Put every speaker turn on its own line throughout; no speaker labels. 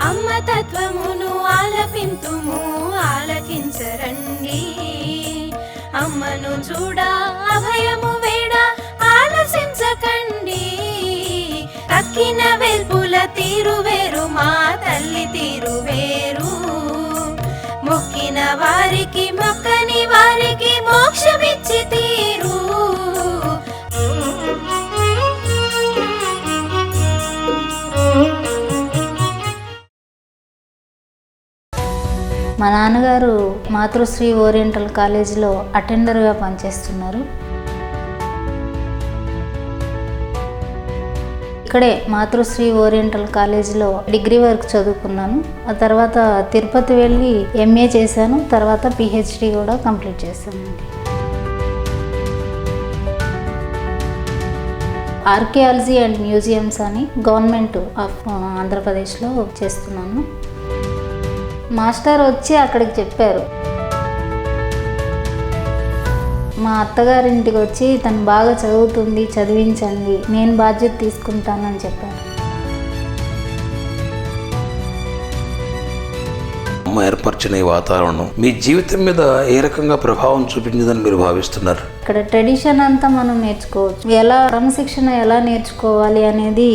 అమ్మ తత్వమును ఆలపింతుము ఆలకించరండి. అమ్మను చూడ అభయము వేడ ఆలసించకండి తక్కిన వెల్పుల తీరు వేరు మా తల్లి తీరు వేరు మొక్కిన వారికి మొక్కని వారికి మోక్షమిచ్చి
మా నాన్నగారు మాతృశ్రీ ఓరియంటల్ కాలేజీలో అటెండర్గా పనిచేస్తున్నారు. ఇక్కడే మాతృశ్రీ ఓరియంటల్ కాలేజీలో డిగ్రీ వరకు చదువుకున్నాను. ఆ తర్వాత తిరుపతి వెళ్ళి ఎంఏ చేశాను. తర్వాత పిహెచ్డి కూడా కంప్లీట్ చేశానండి ఆర్కియాలజీ అండ్ మ్యూజియంస్ అని గవర్నమెంట్ ఆఫ్ ఆంధ్రప్రదేశ్లో చేస్తున్నాను. మాస్టర్ వచ్చి అక్కడికి చెప్పారు. మా అత్తగారింటికి వచ్చి తను బాగా చదువుతుంది చదివించండి నేను బాధ్యత తీసుకుంటానని చెప్పారు.
ఏర్పరిచిన ఈ వాతావరణం మీ జీవితం మీద ఏ రకంగా ప్రభావం చూపించిందని మీరు భావిస్తున్నారు?
ఇక్కడ ట్రెడిషన్ అంతా మనం నేర్చుకోవచ్చు. ఎలా క్రమశిక్షణ ఎలా నేర్చుకోవాలి అనేది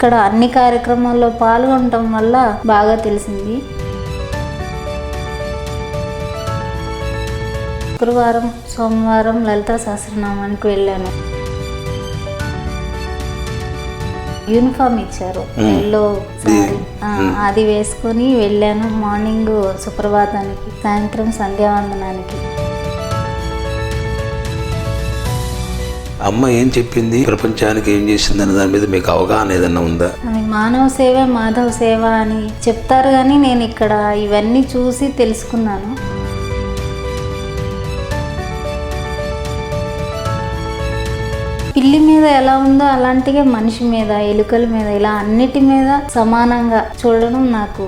ఇక్కడ అన్ని కార్యక్రమాల్లో పాల్గొనటం వల్ల బాగా తెలిసింది. శుక్రవారం సోమవారం లలితా సహస్రనామానికి వెళ్ళాను. యూనిఫామ్ ఇచ్చారు. ఎల్లో సారీ. అది వేసుకొని వెళ్ళాను మార్నింగ్ సుప్రభాతానికి సాయంత్రం సంధ్యావందనానికి.
అమ్మ ఏం చెప్పింది? ప్రపంచానికి ఏం చేసింది అనే దాని మీద మీకు అవగాహన ఏదన్నా ఉందా?
మానవ సేవ మాధవ సేవ అని చెప్తారు కానీ నేను ఇక్కడ ఇవన్నీ చూసి తెలుసుకున్నాను. పిల్లి మీద ఎలా ఉందో అలాంటిగా మనిషి మీద ఎలుకల మీద ఇలా అన్నిటి మీద సమానంగా చూడడం నాకు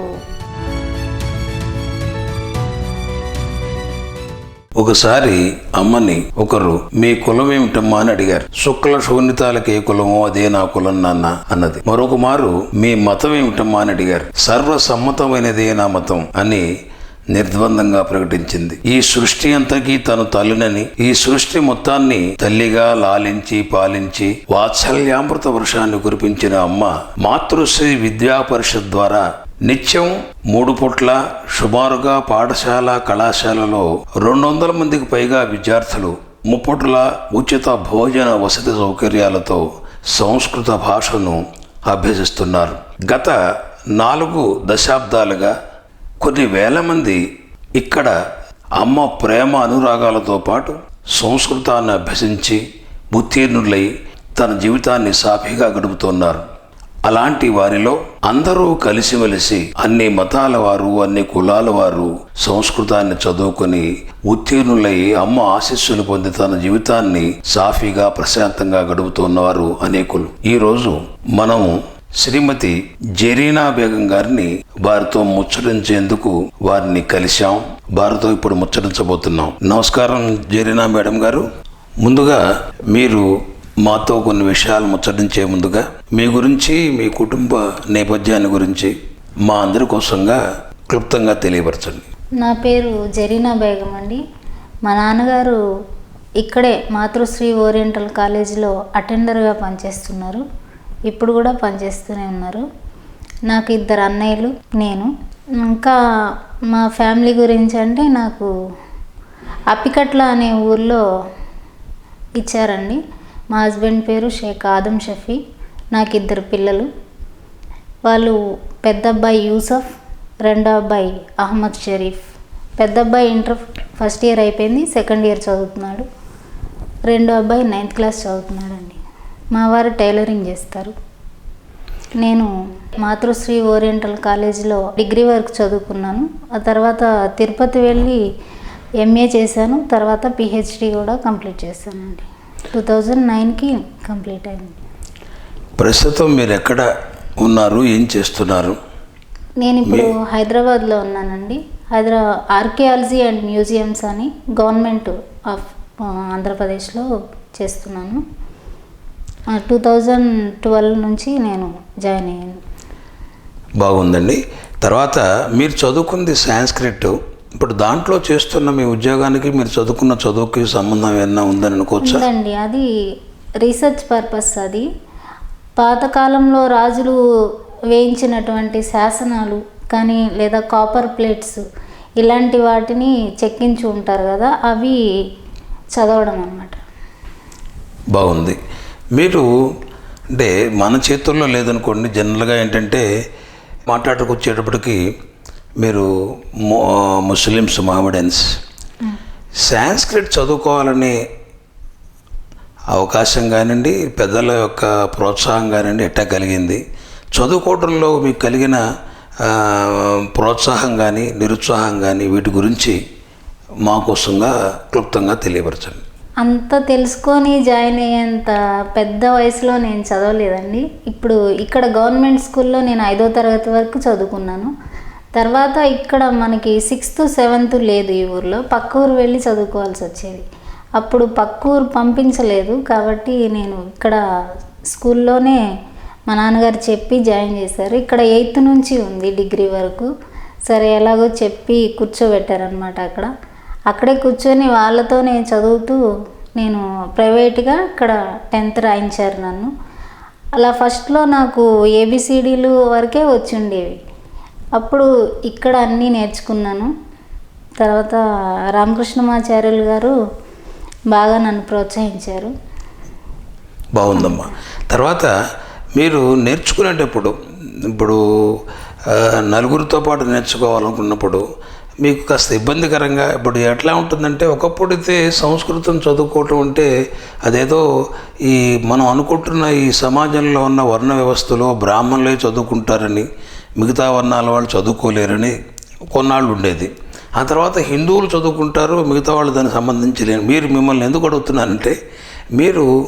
ఒకసారి అమ్మని ఒకరు మీ కులం ఏమిటమ్మా? అని అడిగారు. శుక్ల శూన్యతాలకు ఏ కులమో అదే నా కులం నాన్న అన్నది. మరొక మారు మీ మతం ఏమిటమ్మా? అని అడిగారు. సర్వసమ్మతమైనదే నా మతం అని నిర్ద్వందంగా ప్రకటించింది. ఈ సృష్టి అంతకీ తను తల్లినని ఈ సృష్టి మొత్తాన్ని తల్లిగా లాలించి పాలించి వాత్సల్యామృత వర్షాన్ని కురిపించిన అమ్మ మాతృశ్రీ విద్యా పరిషత్ ద్వారా నిత్యం మూడు పూట్ల సుమారుగా పాఠశాల కళాశాలలో రెండు వందల మందికి పైగా విద్యార్థులు ముప్పట్ల ఉచిత భోజన వసతి సౌకర్యాలతో సంస్కృత భాషను అభ్యసిస్తున్నారు. గత నాలుగు దశాబ్దాలుగా కొన్ని వేల మంది ఇక్కడ అమ్మ ప్రేమ అనురాగాలతో పాటు సంస్కృతాన్ని అభ్యసించి ఉత్తీర్ణులై తన జీవితాన్ని సాఫీగా గడుపుతున్నారు. అలాంటి వారిలో అందరూ కలిసిమెలిసి అన్ని మతాల వారు అన్ని కులాల వారు సంస్కృతాన్ని చదువుకొని ఉత్తీర్ణులై అమ్మ ఆశీస్సులు పొంది తన జీవితాన్ని సాఫీగా ప్రశాంతంగా గడుపుతున్నవారు అనేకులు. ఈరోజు మనము శ్రీమతి జెరీనా బేగం గారిని వారితో ముచ్చరించేందుకు వారిని కలిశాం. వారితో ఇప్పుడు ముచ్చరించబోతున్నాం నమస్కారం జెరీనా మేడం గారు. ముందుగా మీరు మాతో కొన్ని విషయాలు ముచ్చటించే ముందుగా మీ గురించి మీ కుటుంబ నేపథ్యాన్ని గురించి మా అందరి కోసంగా క్లుప్తంగా తెలియపరచండి.
నా పేరు జరీనా బేగం అండి. మా నాన్నగారు ఇక్కడే మాతృశ్రీ ఓరియంటల్ కాలేజీలో అటెండర్గా పనిచేస్తున్నారు. ఇప్పుడు కూడా పనిచేస్తూనే ఉన్నారు. నాకు ఇద్దరు అన్నయ్యలు నేను. ఇంకా మా ఫ్యామిలీ గురించి అంటే నాకు అప్పికట్ల అనే ఊర్లో ఇచ్చారండి. మా హస్బెండ్ పేరు షేక్ ఆదం షఫీ. నాకు ఇద్దరు పిల్లలు. వాళ్ళు పెద్ద అబ్బాయి యూసఫ్ రెండో అబ్బాయి అహ్మద్ షరీఫ్. పెద్ద అబ్బాయి ఇంటర్ ఫస్ట్ ఇయర్ అయిపోయింది సెకండ్ ఇయర్ చదువుతున్నాడు. రెండో అబ్బాయి నైన్త్ క్లాస్ చదువుతున్నాడండి. మా వారు టైలరింగ్ చేస్తారు. నేను మాతృశ్రీ ఓరియంటల్ కాలేజీలో డిగ్రీ వరకు చదువుకున్నాను. ఆ తర్వాత తిరుపతి వెళ్ళి ఎంఏ చేశాను. తర్వాత పిహెచ్డి కూడా కంప్లీట్ చేశానండి. టూ థౌజండ్ నైన్కి కంప్లీట్ అయింది.
ప్రస్తుతం మీరు ఎక్కడ ఉన్నారు? ఏం చేస్తున్నారు?
నేను ఇప్పుడు హైదరాబాద్లో ఉన్నానండి. హైదరా ఆర్కియాలజీ అండ్ మ్యూజియంస్ అని గవర్నమెంట్ ఆఫ్ ఆంధ్రప్రదేశ్లో చేస్తున్నాను. టూ థౌజండ్ ట్వెల్వ్ నుంచి నేను జాయిన్ అయ్యాను.
బాగుందండి. తర్వాత మీరు చదువుకుంది సాంస్క్రిట్ ఇప్పుడు దాంట్లో చేస్తున్న మీ ఉద్యోగానికి మీరు చదువుకున్న చదువుకి సంబంధం ఏమన్నా ఉందని అనుకోవచ్చా?
ఉందండి. అది రీసెర్చ్ పర్పస్ అది. పాతకాలంలో రాజులు వేయించినటువంటి శాసనాలు కానీ లేదా కాపర్ ప్లేట్స్ ఇలాంటి వాటిని చెక్కించి ఉంటారు కదా అవి చదవడం అన్నమాట.
బాగుంది. మీరు అంటే మన చేతుల్లో లేదనుకోండి జనరల్గా ఏంటంటే మాట్లాడుకు వచ్చేటప్పటికి మీరు ముస్లిమ్స్ మామిడెన్స్ సాంస్క్రిట్ చదువుకోవాలనే అవకాశం కానివ్వండి పెద్దల యొక్క ప్రోత్సాహం కానివ్వండి ఎట్టా కలిగింది? చదువుకోవడంలో మీకు కలిగిన ప్రోత్సాహం కానీ నిరుత్సాహం కానీ వీటి గురించి మాకోసంగా క్లుప్తంగా తెలియపరచండి.
అంత తెలుసుకొని జాయిన్ అయ్యేంత పెద్ద వయసులో నేను చదవలేదండి. ఇప్పుడు ఇక్కడ గవర్నమెంట్ స్కూల్లో నేను ఐదో తరగతి వరకు చదువుకున్నాను. తర్వాత ఇక్కడ మనకి సిక్స్త్ సెవెంత్ లేదు ఈ ఊర్లో. పక్క ఊరు వెళ్ళి చదువుకోవాల్సి వచ్చేది. అప్పుడు పక్క ఊరు పంపించలేదు కాబట్టి నేను ఇక్కడ స్కూల్లోనే మా నాన్నగారు చెప్పి జాయిన్ చేశారు. ఇక్కడ ఎయిత్ నుంచి ఉంది డిగ్రీ వరకు. సరే ఎలాగో చెప్పి కూర్చోబెట్టారనమాట అక్కడ. అక్కడే కూర్చొని వాళ్ళతోనే చదువుతూ నేను ప్రైవేట్గా ఇక్కడ టెన్త్ రాయించారు నన్ను. అలా ఫస్ట్లో నాకు ఏబిసిడీలు వరకే వచ్చి ఉండేవి. అప్పుడు ఇక్కడ అన్నీ నేర్చుకున్నాను. తర్వాత రామకృష్ణమాచార్యులు గారు బాగా నన్ను ప్రోత్సహించారు.
బాగుందమ్మా. తర్వాత మీరు నేర్చుకునేటప్పుడు ఇప్పుడు నలుగురితో పాటు నేర్చుకోవాలనుకున్నప్పుడు మీకు కాస్త ఇబ్బందికరంగా ఇప్పుడు ఎట్లా ఉంటుందంటే ఒకప్పుడు అయితే సంస్కృతం చదువుకోవటం అంటే అదేదో ఈ మనం అనుకుంటున్న ఈ సమాజంలో ఉన్న వర్ణ వ్యవస్థలో బ్రాహ్మణులే చదువుకుంటారని మిగతా వర్ణాల వాళ్ళు చదువుకోలేరని కొన్నాళ్ళు ఉండేది. ఆ తర్వాత హిందువులు చదువుకుంటారు మిగతా వాళ్ళు దానికి సంబంధించి లేని మీరు మిమ్మల్ని ఎందుకు అడుగుతున్నారంటే మీరు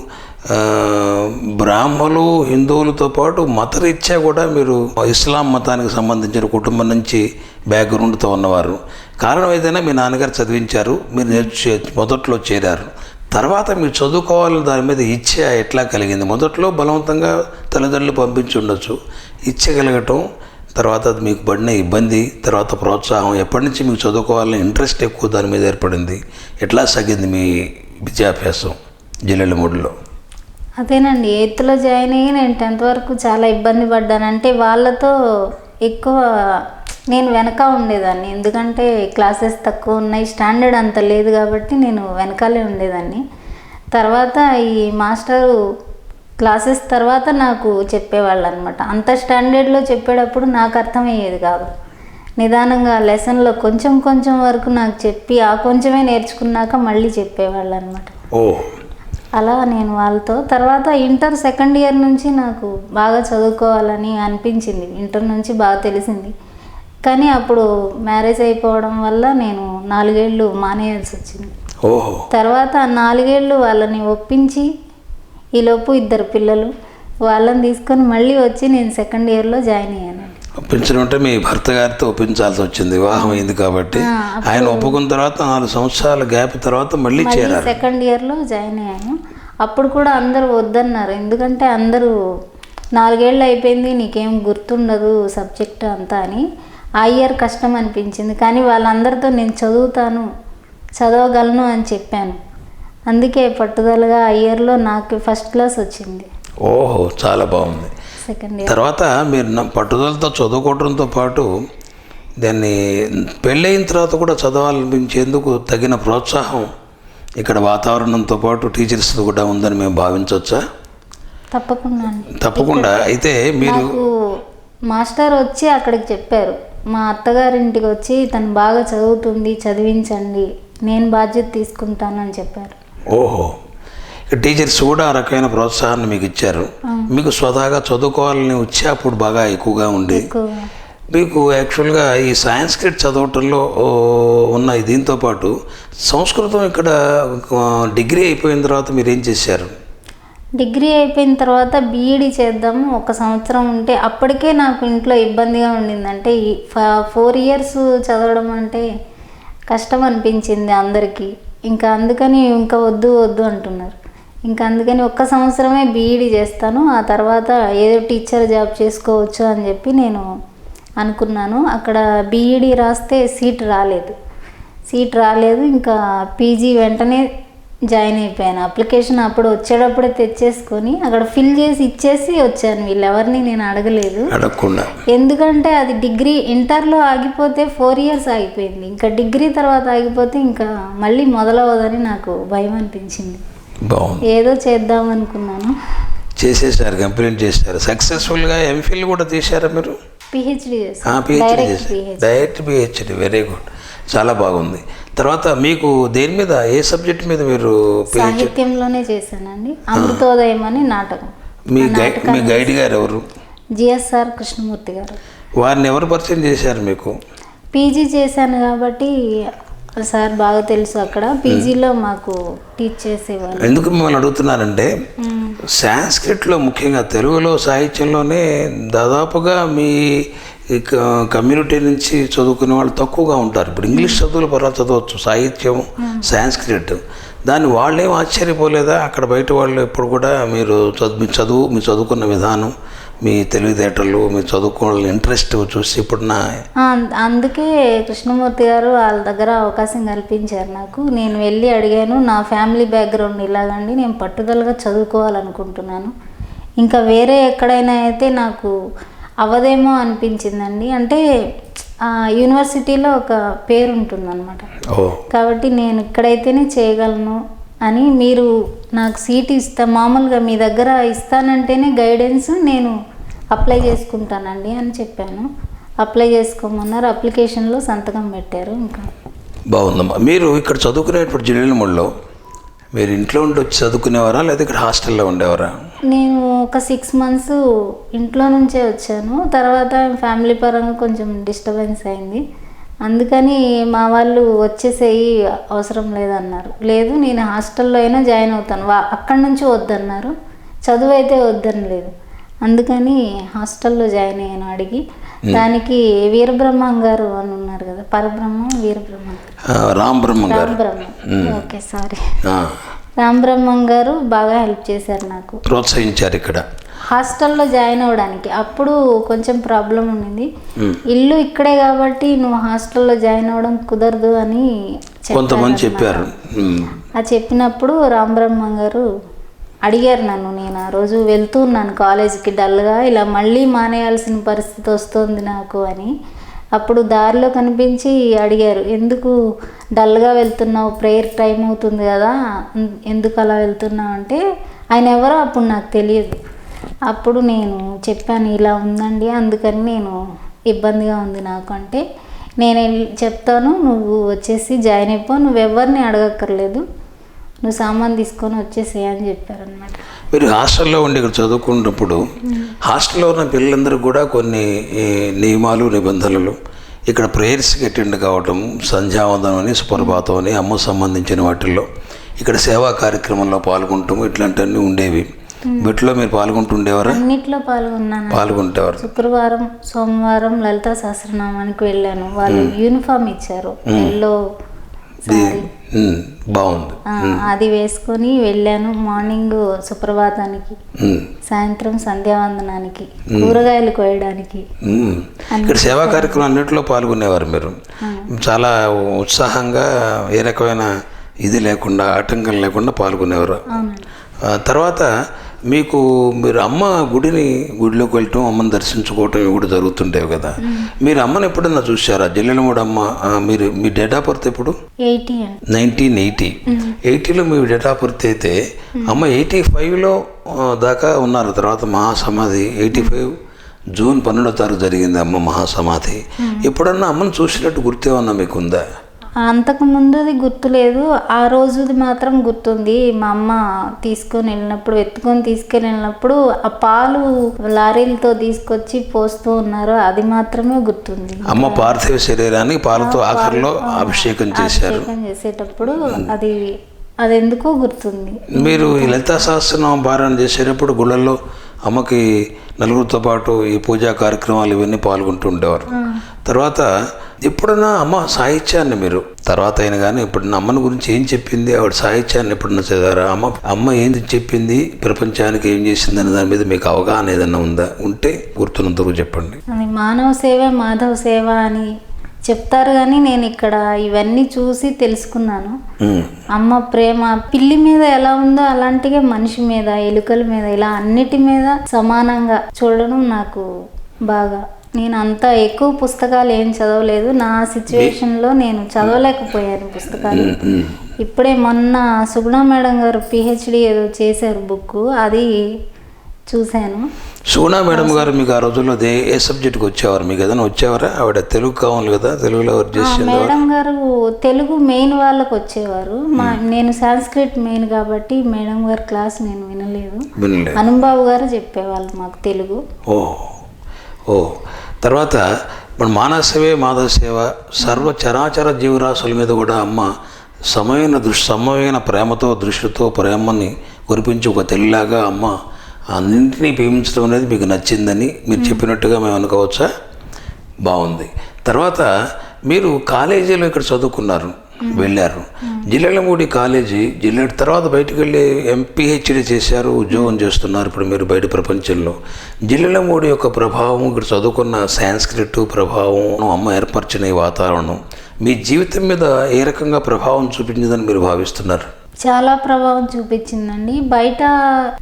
బ్రాహ్మలు హిందువులతో పాటు మతరీత్యా కూడా మీరు ఇస్లాం మతానికి సంబంధించిన కుటుంబం నుంచి బ్యాక్గ్రౌండ్తో ఉన్నవారు. కారణం ఏదైనా మీ నాన్నగారు చదివించారు మీరు నేర్చు మొదట్లో చేరారు. తర్వాత మీరు చదువుకోవాలని దాని మీద ఇచ్చ ఎట్లా కలిగింది? మొదట్లో బలవంతంగా తల్లిదండ్రులు పంపించి ఉండొచ్చు. ఇచ్చ కలగటం తర్వాత అది మీకు పడిన ఇబ్బంది తర్వాత ప్రోత్సాహం ఎప్పటి నుంచి మీకు చదువుకోవాలని ఇంట్రెస్ట్ ఎక్కువ దాని మీద ఏర్పడింది? ఎట్లా సాగింది మీ విద్యాభ్యాసం జిల్లెల మూడులో?
అదేనండి ఎయిత్లో జాయిన్ అయ్యి నేను టెన్త్ వరకు చాలా ఇబ్బంది పడ్డాను. అంటే వాళ్ళతో ఎక్కువ నేను వెనక ఉండేదాన్ని. ఎందుకంటే క్లాసెస్ తక్కువ ఉన్నాయి స్టాండర్డ్ అంత లేదు కాబట్టి నేను వెనకాలే ఉండేదాన్ని. తర్వాత ఈ మాస్టరు క్లాసెస్ తర్వాత నాకు చెప్పేవాళ్ళు అనమాట అంత స్టాండర్డ్లో చెప్పేటప్పుడు నాకు అర్థమయ్యేది కాదు. నిదానంగా లెసన్లో కొంచెం కొంచెం వరకు నాకు చెప్పి ఆ కొంచెమే నేర్చుకున్నాక మళ్ళీ చెప్పేవాళ్ళు అనమాట
ఓ.
అలా నేను వాళ్ళతో తర్వాత ఇంటర్ సెకండ్ ఇయర్ నుంచి నాకు బాగా చదువుకోవాలని అనిపించింది. ఇంటర్ నుంచి బాగా తెలిసింది. కానీ అప్పుడు మ్యారేజ్ అయిపోవడం వల్ల నేను నాలుగేళ్ళు మానేయాల్సి వచ్చింది తర్వాత నాలుగేళ్ళు వాళ్ళని ఒప్పించి ఈలోపు ఇద్దరు పిల్లలు వాళ్ళని తీసుకొని మళ్ళీ వచ్చి నేను సెకండ్ ఇయర్లో జాయిన్ అయ్యానండి
ఒప్పించడం అంటే మీ భర్త గారితో ఒప్పించాల్సి వచ్చింది. వివాహం అయింది కాబట్టి ఆయన ఒప్పుకున్న తర్వాత నాలుగు సంవత్సరాల గ్యాప్ తర్వాత మళ్ళీ
మళ్ళీ
చేరారు.
సెకండ్ ఇయర్లో జాయిన్ అయ్యాను. అప్పుడు కూడా అందరూ వద్దన్నారు. ఎందుకంటే అందరూ నాలుగేళ్ళు అయిపోయింది నీకేం గుర్తుండదు సబ్జెక్ట్ అంతా అని. ఆ ఇయర్ కష్టం అనిపించింది. కానీ వాళ్ళందరితో నేను చదువుతాను చదవగలను అని చెప్పాను. అందుకే పట్టుదలగా ఆ ఇయర్లో నాకు ఫస్ట్ క్లాస్ వచ్చింది.
ఓహో చాలా బాగుంది.
సెకండ్ ఇయర్
తర్వాత మీరు నా పట్టుదలతో చదువుకోవడంతో పాటు దాన్ని పెళ్ళయిన తర్వాత కూడా చదవాలనిపించేందుకు తగిన ప్రోత్సాహం ఇక్కడ వాతావరణంతో పాటు టీచర్స్ కూడా ఉందని మేము భావించవచ్చా?
తప్పకుండా
తప్పకుండా. అయితే మీరు
మాస్టర్ వచ్చి అక్కడికి చెప్పారు. మా అత్తగారింటికి వచ్చి తను బాగా చదువుతుంది చదివించండి నేను బాధ్యత తీసుకుంటాను అని చెప్పారు.
ఓహో. టీచర్స్ కూడా ఆ రకమైన ప్రోత్సాహాన్ని మీకు ఇచ్చారు. మీకు స్వతహాగా చదువుకోవాలని వచ్చి అప్పుడు బాగా ఎక్కువగా ఉండి. మీకు యాక్చువల్గా ఈ సాంస్క్రిట్ చదవటంలో ఉన్న దీంతో పాటు సంస్కృతం ఇక్కడ డిగ్రీ అయిపోయిన తర్వాత మీరు ఏం చేశారు?
డిగ్రీ అయిపోయిన తర్వాత బీఈడి చేద్దాము. ఒక సంవత్సరం ఉంటే అప్పటికే నాకు ఇంట్లో ఇబ్బందిగా ఉండింది అంటే ఈ ఫోర్ ఇయర్స్ చదవడం అంటే కష్టం అనిపించింది అందరికీ. ఇంకా అందుకని ఇంకా వద్దు వద్దు అంటున్నారు. ఇంకా అందుకని ఒక్క సంవత్సరమే బీఈడి చేస్తాను ఆ తర్వాత ఏదో టీచర్ జాబ్ చేసుకోవచ్చు అని చెప్పి నేను అనుకున్నాను. అక్కడ బీఈడి రాస్తే సీట్ రాలేదు. సీట్ రాలేదు ఇంకా పీజీ వెంటనే జాయిన్ అయిపోయాను. అప్లికేషన్ అప్పుడు వచ్చేటప్పుడే తెచ్చేసుకొని అక్కడ ఫిల్ చేసి ఇచ్చేసి వచ్చాను. వీళ్ళెవరిని నేను అడగలేదు.
అడగకుండా.
ఎందుకంటే అది డిగ్రీ ఇంటర్లో ఆగిపోతే ఫోర్ ఇయర్స్ ఆగిపోయింది. ఇంకా డిగ్రీ తర్వాత ఆగిపోతే ఇంకా మళ్ళీ మొదలవదని నాకు భయం అనిపించింది.
బాగుంది.
ఏదో చేద్దాం అనుకున్నాను.
చేసేసారు కంప్లీట్ చేశారు సక్సెస్ఫుల్గా ఎంఫిల్ కూడా తీశారా మీరు?
PhD direct PhD
very good చాలా బాగుంది. తర్వాత మీకు దేని మీద ఏ సబ్జెక్ట్ మీద మీరు
సాహిత్యంలోనే చేశానండి. అమృతోదయం అని నాటకం.
మీ గైడ్ మీ గైడ్ గారు ఎవరు?
జిఎస్ఆర్ కృష్ణమూర్తి గారు.
వారిని ఎవరు పరిచయం చేశారు మీకు?
పీజీ చేశాను కాబట్టి సార్ బాగా తెలుసు అక్కడ. పీజీలో మాకు టీచ్ చేసేవాళ్ళు.
ఎందుకు మిమ్మల్ని అడుగుతున్నానంటే సాంస్క్రిట్లో ముఖ్యంగా తెలుగులో సాహిత్యంలోనే దాదాపుగా మీ ఇక కమ్యూనిటీ నుంచి చదువుకునే వాళ్ళు తక్కువగా ఉంటారు. ఇప్పుడు ఇంగ్లీష్ చదువులు పర్వ చదవచ్చు. సాహిత్యం సాంస్క్రిట్. దాన్ని వాళ్ళేం ఆశ్చర్యపోలేదా? అక్కడ బయట వాళ్ళు ఎప్పుడు కూడా మీరు చదువు మీ చదువు మీ చదువుకున్న విధానం మీ తెలివితేటలు మీ చదువుకోవాలని ఇంట్రెస్ట్ చూసి ఇప్పుడు నా
అందుకే కృష్ణమూర్తి గారు వాళ్ళ దగ్గర అవకాశం కల్పించారు నాకు. నేను వెళ్ళి అడిగాను నా ఫ్యామిలీ బ్యాక్గ్రౌండ్ ఇలాగండి నేను పట్టుదలగా చదువుకోవాలనుకుంటున్నాను. ఇంకా వేరే ఎక్కడైనా అయితే నాకు అవదేమో అనిపించిందండి. అంటే యూనివర్సిటీలో ఒక పేరు ఉంటుందన్నమాట కాబట్టి నేను ఇక్కడైతేనే చేయగలను అని మీరు నాకు సీట్ ఇస్తా మామూలుగా మీ దగ్గర ఇస్తానంటేనే గైడెన్స్ నేను అప్లై చేసుకుంటానండి అని చెప్పాను. అప్లై చేసుకోమన్నారు. అప్లికేషన్లో సంతకం పెట్టారు ఇంకా.
బాగుందమ్మా. మీరు ఇక్కడ చదువుకునేటప్పుడు జిల్లెలమూడిలో మీరు ఇంట్లో ఉండి వచ్చి చదువుకునేవారా? లేదా ఇక్కడ హాస్టల్లో ఉండేవారా?
నేను ఒక సిక్స్ మంత్స్ ఇంట్లో నుంచే వచ్చాను. తర్వాత ఫ్యామిలీ పరంగా కొంచెం డిస్టర్బెన్స్ అయింది. అందుకని మా వాళ్ళు వచ్చేసేయి అవసరం లేదన్నారు. లేదు నేను హాస్టల్లో అయినా జాయిన్ అవుతాను. వా అక్కడి నుంచి వద్దన్నారు. చదువు అయితే వద్దని లేదు. అందుకని హాస్టల్లో జాయిన్ అయ్యాను అడిగి. దానికి వీరబ్రహ్మం గారు అని ఉన్నారు కదా పరబ్రహ్మం వీరబ్రహ్మం.
రామ్ బ్రహ్మ గారు.
Okay sorry.
ఆ,
రామబ్రహ్మం గారు బాగా హెల్ప్ చేశారు నాకు.
ప్రోత్సహించారు ఇక్కడ.
హాస్టల్లో జాయిన్ అవ్వడానికి అప్పుడు కొంచెం ప్రాబ్లం ఉండింది. ఇల్లు ఇక్కడే కాబట్టి నువ్వు హాస్టల్లో జాయిన్ అవ్వడం కుదరదు అని
కొంతమంది చెప్పారు.
ఆ చెప్పినప్పుడు రామబ్రహ్మ గారు అడిగారు నన్ను. నేను ఆ రోజు వెళ్తూ ఉన్నాను కాలేజీకి డల్గా ఇలా మళ్ళీ మానేయాల్సిన పరిస్థితి వస్తుంది నాకు అని. అప్పుడు దారిలో కనిపించి అడిగారు ఎందుకు డల్గా వెళ్తున్నావు? ప్రేయర్ టైం అవుతుంది కదా ఎందుకు అలా వెళ్తున్నావు? అంటే ఆయన ఎవరో అప్పుడు నాకు తెలియదు. అప్పుడు నేను చెప్పాను ఇలా ఉందండి అందుకని నేను ఇబ్బందిగా ఉంది నాకు. అంటే నేను చెప్తాను నువ్వు వచ్చేసి జాయిన్ అయిపో నువ్వు ఎవరిని అడగక్కర్లేదు. నువ్వు సామాన్ తీసుకొని వచ్చేసేయ్ అని చెప్పారనమాట
మీరు హాస్టల్లో ఉండి ఇక్కడ చదువుకున్నప్పుడు హాస్టల్లో ఉన్న పిల్లలందరూ కూడా కొన్ని నియమాలు నిబంధనలు ఇక్కడ ప్రేయర్స్కి అటెండ్ కావటం సంధ్యావందనం అని సుప్రభాతం అని అమ్మ సంబంధించిన వాటిల్లో ఇక్కడ సేవా కార్యక్రమంలో పాల్గొనటం ఇట్లాంటివన్నీ ఉండేవి. వీటిలో మీరు పాల్గొంటుండేవారా?
అన్నిట్లో పాల్గొన్నాను.
పాల్గొంటేవారు.
శుక్రవారం సోమవారం లలితా సహస్రనామానికి వెళ్ళాను. వాళ్ళు యూనిఫామ్ ఇచ్చారు. ఎల్లో
బాగుంది.
అది వేసుకొని వెళ్ళాను మార్నింగ్ సుప్రభాతానికి సాయంత్రం సంధ్యావందనానికి కూరగాయలు కోయడానికి.
ఇక్కడ సేవా కార్యక్రమం అన్నింటిలో పాల్గొనేవారు మీరు. చాలా ఉత్సాహంగా ఏ రకమైన ఇది లేకుండా ఆటంకం లేకుండా పాల్గొనేవారు. తర్వాత మీకు మీరు అమ్మ గుడిని గుడిలోకి వెళ్ళటం అమ్మని దర్శించుకోవటం ఇవి కూడా జరుగుతుండేవి కదా. మీరు అమ్మని ఎప్పుడన్నా చూసారా జల్లెలమూడి అమ్మ మీరు మీ డేట్ ఆఫ్ బర్త్ ఎప్పుడు? Nineteen eighty. ఎయిటీలో మీ డేట్ ఆఫ్ బర్త్ అయితే అమ్మ ఎయిటీ ఫైవ్లో దాకా ఉన్నారు. తర్వాత మహాసమాధి ఎయిటీ ఫైవ్ జూన్ పన్నెండో తారీఖు జరిగింది అమ్మ మహాసమాధి. ఎప్పుడన్నా అమ్మని చూసినట్టు గుర్తేమన్నా మీకు ఉందా
అంతకు ముందుది గుర్తులేదు ఆ రోజుది మాత్రం గుర్తుంది. మా అమ్మ తీసుకొని వెళ్ళినప్పుడు ఎత్తుకొని తీసుకెళ్ళి వెళ్ళినప్పుడు ఆ పాలు లారీలతో తీసుకొచ్చి పోస్తూ ఉన్నారు అది మాత్రమే గుర్తుంది.
అమ్మ పార్థివ శరీరానికి పాలతో ఆఖరిలో అభిషేకం చేశారు.
చేసేటప్పుడు అది అది ఎందుకో గుర్తుంది.
మీరు ఈ లలితా సహస్రనామ పారాయణ చేసేటప్పుడు గుళ్ళల్లో అమ్మకి నలుగురితో పాటు ఈ పూజా కార్యక్రమాలు ఇవన్నీ పాల్గొంటూ ఉండేవారు. తర్వాత ఎప్పుడన్నా అమ్మ సాహిత్యాన్ని మీరు? తర్వాత అయినా కానీ ఎప్పుడన్నా అమ్మని గురించి ఏం చెప్పింది? ఆవిడ సాహిత్యాన్ని ఎప్పుడన్నా చదివారా? అమ్మ అమ్మ ఏంది చెప్పింది? ప్రపంచానికి ఏం చేసింది అనే దాని మీద మీకు అవగాహన ఏదన్నా ఉందా? ఉంటే గుర్తున్నంతవరకు చెప్పండి.
మానవ సేవ మాధవ సేవ అని చెప్తారు కానీ నేను ఇక్కడ ఇవన్నీ చూసి తెలుసుకున్నాను. అమ్మ ప్రేమ పిల్లి మీద ఎలా ఉందో అలాంటిగా మనిషి మీద ఎలుకల మీద ఇలా అన్నిటి మీద సమానంగా చూడడం నాకు బాగా నేను అంత ఎక్కువ పుస్తకాలు ఏం చదవలేదు. నా సిచ్యువేషన్లో నేను చదవలేకపోయాను పుస్తకాలు. ఇప్పుడే మొన్న సుగుణ మేడం గారు పిహెచ్డి ఏదో చేశారు బుక్ అది చూశాను.
సోనా మేడం గారు మీకు ఆ రోజుల్లో ఏ సబ్జెక్ట్కి వచ్చేవారు? మీకు ఏదైనా వచ్చేవారా? ఆవిడ తెలుగు కావాలి కదా? తెలుగులో
మేడం గారు తెలుగు మెయిన్ వాళ్ళకు వచ్చేవారు. మా నేను సాంస్క్రిట్ మెయిన్ కాబట్టి మేడం గారి క్లాస్ నేను వినలేదు.
వినలే
అనుబాబు గారు చెప్పేవాళ్ళు మాకు తెలుగు.
ఓ ఓ. తర్వాత ఇప్పుడు మానవ సేవే మాధవ సేవ సర్వ చరాచర జీవరాశుల మీద కూడా అమ్మ సమయమైన దృష్టి సమయమైన ప్రేమతో దృష్టితో ప్రేమని కురిపించి ఒక తెల్లిలాగా అమ్మ అన్నింటినీ ప్రేమించడం అనేది మీకు నచ్చిందని మీరు చెప్పినట్టుగా మేము అనుకోవచ్చా? బాగుంది. తర్వాత మీరు కాలేజీలో ఇక్కడ చదువుకున్నారు. వెళ్ళారు. జిల్లెలమూడి కాలేజీ జిల్లా తర్వాత బయటికి వెళ్ళి ఎంపీహెచ్డీ చేశారు ఉద్యోగం చేస్తున్నారు ఇప్పుడు మీరు బయట ప్రపంచంలో. జిల్లెలమూడి యొక్క ప్రభావం ఇక్కడ చదువుకున్న సాంస్క్రిట్ ప్రభావం అమ్మ ఏర్పరిచిన ఈ వాతావరణం మీ జీవితం మీద ఏ రకంగా ప్రభావం చూపించిందని మీరు భావిస్తున్నారు?
చాలా ప్రభావం చూపించిందండి. బయట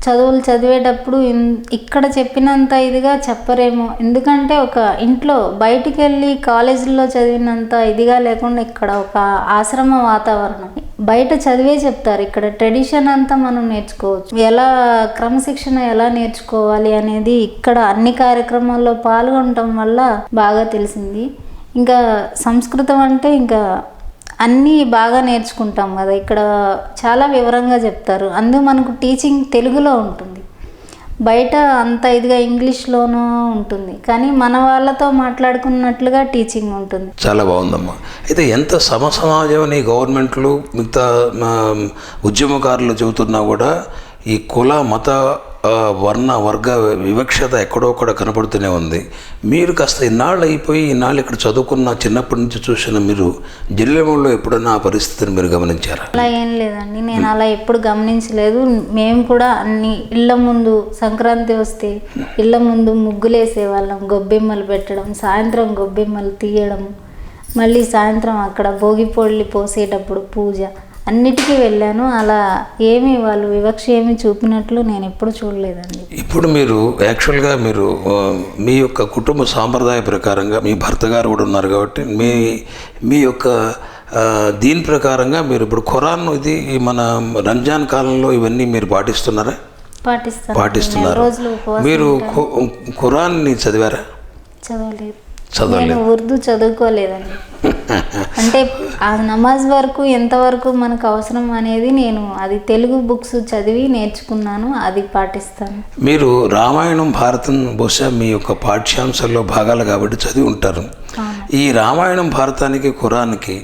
చదువులు చదివేటప్పుడు ఇన్- ఇక్కడ చెప్పినంత ఇదిగా చెప్పరేమో. ఎందుకంటే ఒక ఇంట్లో బయటికి వెళ్ళి కాలేజీల్లో చదివినంత ఇదిగా లేకుండా ఇక్కడ ఒక ఆశ్రమ వాతావరణం. బయట చదివే చెప్తారు. ఇక్కడ ట్రెడిషన్ అంతా మనం నేర్చుకోవచ్చు. ఎలా క్రమశిక్షణ ఎలా నేర్చుకోవాలి అనేది ఇక్కడ అన్ని కార్యక్రమాల్లో పాల్గొనటం వల్ల బాగా తెలిసింది. ఇంకా సంస్కృతం అంటే ఇంకా అన్నీ బాగా నేర్చుకుంటాం కదా. ఇక్కడ చాలా వివరంగా చెప్తారు. అందు మనకు టీచింగ్ తెలుగులో ఉంటుంది. బయట అంత ఇదిగా ఇంగ్లీష్లోనూ ఉంటుంది. కానీ మన వాళ్ళతో మాట్లాడుకున్నట్లుగా టీచింగ్ ఉంటుంది.
చాలా బాగుందమ్మా. అయితే ఎంత సమసమాజం ఈ గవర్నమెంట్లు మిగతా ఉద్యమకారులు చెబుతున్నా కూడా ఈ కుల మత వర్ణ వర్గ వివక్షత ఎక్కడో కూడా కనపడుతూనే ఉంది. మీరు కాస్త ఇన్నాళ్ళు అయిపోయి ఇన్నాళ్ళు ఇక్కడ చదువుకున్న చిన్నప్పటి నుంచి చూసిన మీరు జిల్లాలో ఎప్పుడన్నా ఆ పరిస్థితిని మీరు గమనించారా?
అలా ఏం లేదండి. నేను అలా ఎప్పుడు గమనించలేదు. మేము కూడా అన్ని ఇళ్ళ ముందు సంక్రాంతి వస్తే ఇళ్ళ ముందు ముగ్గులేసేవాళ్ళం. గొబ్బెమ్మలు పెట్టడం సాయంత్రం గొబ్బెమ్మలు తీయడం మళ్ళీ సాయంత్రం అక్కడ భోగిపొళ్ళి పోసేటప్పుడు పూజ. అన్నిటికీ వెళ్ళాను. అలా ఏమీ వాళ్ళు వివక్ష ఏమీ చూపినట్లు నేను ఎప్పుడు చూడలేదండి.
ఇప్పుడు మీరు యాక్చువల్గా మీరు మీ యొక్క కుటుంబ సాంప్రదాయ ప్రకారంగా మీ భర్త గారు కూడా ఉన్నారు కాబట్టి మీ మీ యొక్క దీని ప్రకారంగా మీరు ఇప్పుడు ఖురాన్ ఇది మన రంజాన్ కాలంలో ఇవన్నీ మీరు పాటిస్తున్నారా?
పాటిస్తాను
పాటిస్తున్నారు. మీరు ఖురాన్ని చదివారా?
చదవలేదు.
చదవలేదు.
ఉర్దూ చదువుకోలేదండి. అంటే ఆ నమాజ్ వరకు ఎంతవరకు మనకు అవసరం అనేది నేను అది తెలుగు బుక్స్ చదివి నేర్చుకున్నాను అది పాటిస్తాను.
మీరు రామాయణం భారతం బహుశా మీ యొక్క పాఠ్యాంశాల్లో భాగాలు కాబట్టి చదివి ఉంటారు. ఈ రామాయణం భారతానికి ఖురాన్కి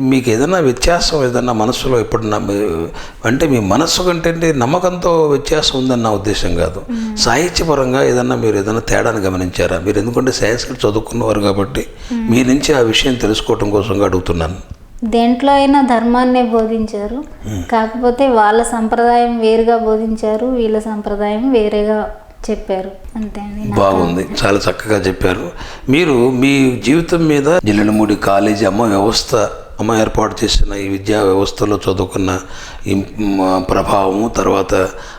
మీకు ఏదైనా వ్యత్యాసం ఏదన్నా మనసులో మీ- అంటే మీ మనస్సు కంటే నమ్మకంతో వ్యత్యాసం ఉందని నా ఉద్దేశం కాదు. సాహిత్యపరంగా ఏదన్నా మీరు ఏదైనా తేడాను గమనించారా? మీరు ఎందుకంటే సంస్కృతి చదువుకున్నవారు కాబట్టి మీ నుంచి ఆ విషయం తెలుసుకోవటం కోసం అడుగుతున్నాను.
దేంట్లో అయినా ధర్మాన్నే బోధించారు. కాకపోతే వాళ్ళ సంప్రదాయం వేరుగా బోధించారు వీళ్ళ సంప్రదాయం వేరేగా చెప్పారు. అంతే
బాగుంది. చాలా చక్కగా చెప్పారు. మీరు మీ జీవితం మీద జిల్లెలమూడి కాలేజీ అమ్మ వ్యవస్థ అమ్మ ఏర్పాటు చేసిన ఈ విద్యా వ్యవస్థలో చదువుకున్న ప్రభావము తర్వాత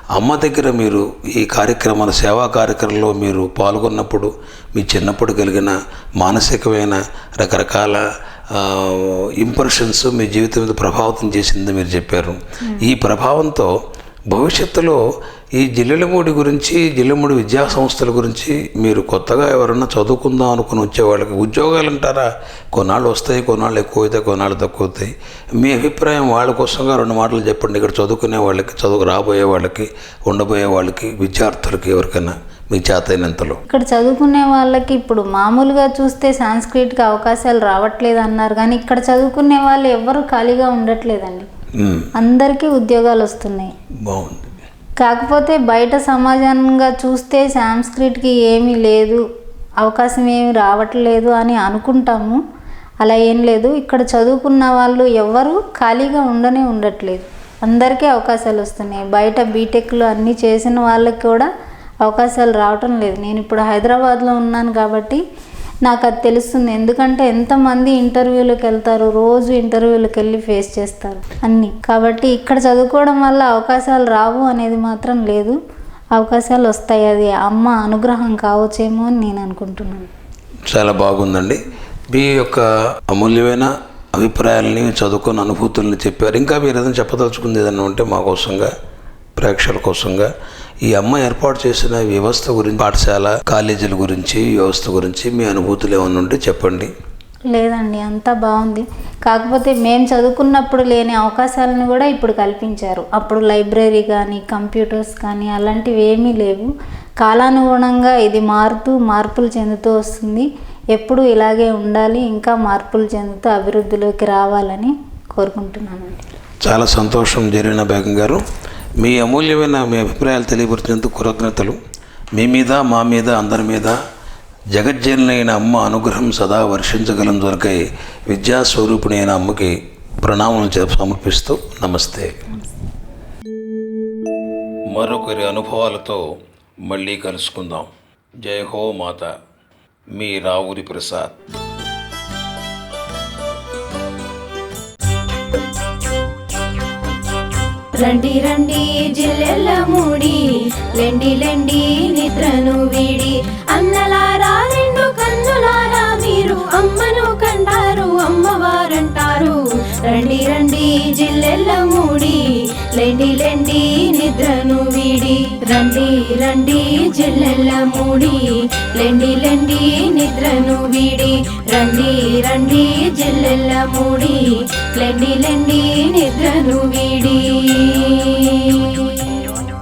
అమ్మ దగ్గర మీరు ఈ కార్యక్రమాల సేవా కార్యక్రమంలో మీరు పాల్గొన్నప్పుడు మీ చిన్నప్పుడు కలిగిన మానసికమైన రకరకాల ఇంప్రెషన్స్ మీ జీవితం మీద ప్రభావితం చేసింది మీరు చెప్పారు. ఈ ప్రభావంతో భవిష్యత్తులో ఈ జిల్లెలమూడి గురించి జిల్లెమూడి విద్యా సంస్థల గురించి మీరు కొత్తగా ఎవరన్నా చదువుకుందాం అనుకుని వచ్చే వాళ్ళకి ఉద్యోగాలు అంటారా కొన్నాళ్ళు వస్తాయి కొన్నాళ్ళు ఎక్కువ అవుతాయి కొన్నాళ్ళు తక్కువ అవుతాయి మీ అభిప్రాయం వాళ్ళ కోసంగా రెండు మాటలు చెప్పండి. ఇక్కడ చదువుకునే వాళ్ళకి చదువు రాబోయే వాళ్ళకి ఉండబోయే వాళ్ళకి విద్యార్థులకి ఎవరికైనా మీ చేతైనంతలో.
ఇక్కడ చదువుకునే వాళ్ళకి ఇప్పుడు మామూలుగా చూస్తే సాంస్క్రిట్కి అవకాశాలు రావట్లేదు అన్నారు. కానీ ఇక్కడ చదువుకునే వాళ్ళు ఎవ్వరు ఖాళీగా ఉండట్లేదండి. అందరికీ ఉద్యోగాలు వస్తున్నాయి.
బాగుంది.
కాకపోతే బయట సమాజంగా చూస్తే సాంస్క్రిట్కి ఏమీ లేదు అవకాశం ఏమి రావట్లేదు అని అనుకుంటాము. అలా ఏం లేదు. ఇక్కడ చదువుకున్న వాళ్ళు ఎవ్వరూ ఖాళీగా ఉండనే ఉండట్లేదు. అందరికీ అవకాశాలు వస్తున్నాయి. బయట బీటెక్లు అన్నీ చేసిన వాళ్ళకి కూడా అవకాశాలు రావటం లేదు. నేను ఇప్పుడు హైదరాబాద్లో ఉన్నాను కాబట్టి నాకు అది తెలుస్తుంది. ఎందుకంటే ఎంతమంది ఇంటర్వ్యూలకు వెళ్తారు రోజు ఇంటర్వ్యూలకు వెళ్ళి ఫేస్ చేస్తారు అన్నీ. కాబట్టి ఇక్కడ చదువుకోవడం వల్ల అవకాశాలు రావు అనేది మాత్రం లేదు. అవకాశాలు వస్తాయి. అది అమ్మ అనుగ్రహం కావచ్చేమో అని నేను అనుకుంటున్నాను.
చాలా బాగుందండి. మీ యొక్క అమూల్యమైన అభిప్రాయాలని చదువుకున్న అనుభూతుల్ని చెప్పారు. ఇంకా మీరు ఏదైనా చెప్పదలుచుకుంది ఏదైనా ఉంటే మా కోసంగా ప్రేక్షకుల కోసంగా ఈ అమ్మ ఏర్పాటు చేసిన వ్యవస్థ గురించి పాఠశాల కాలేజీల గురించి వ్యవస్థ గురించి మీ అనుభూతులు ఏమైనా ఉంటే చెప్పండి.
లేదండి అంతా బాగుంది. కాకపోతే మేము చదువుకున్నప్పుడు లేని అవకాశాలను కూడా ఇప్పుడు కల్పించారు. అప్పుడు లైబ్రరీ కానీ కంప్యూటర్స్ కానీ అలాంటివి ఏమీ లేవు. కాలానుగుణంగా ఇది మారుతూ మార్పులు చెందుతూ వస్తుంది. ఎప్పుడు ఇలాగే ఉండాలి ఇంకా మార్పులు చెందుతూ అభివృద్ధిలోకి రావాలని కోరుకుంటున్నానండి.
చాలా సంతోషం జరిగిన బేగం గారు. మీ అమూల్యమైన మీ అభిప్రాయాలు తెలియపరిచినందుకు కృతజ్ఞతలు. మీ మీద మా మీద అందరి మీద జగజ్జనులైన అమ్మ అనుగ్రహం సదా వర్షించగలం దొరకై విద్యాస్వరూపిణి అయిన అమ్మకి ప్రణామం సమర్పిస్తూ నమస్తే. మరొకరి అనుభవాలతో మళ్ళీ కలుసుకుందాం. జయ హో మాత. మీ రావురి ప్రసాద్.
రండి రండి జిల్లెల్ల మూడి. లెండి లెండి నిద్రను వీడి. అన్నలారా రెండు కన్నులారా మీరు అమ్మను కంటారు అమ్మవారంటారు. రండి రండి జిల్లెల్ల లెండి నిద్రను వీడి. రండి రండి జిల్లెల్ల మూడి. లెండి లెండి నిద్రను వీడి. రండి రండి జిల్లెల్ల మూడి. లెండి లెండి నిద్రను వీడి.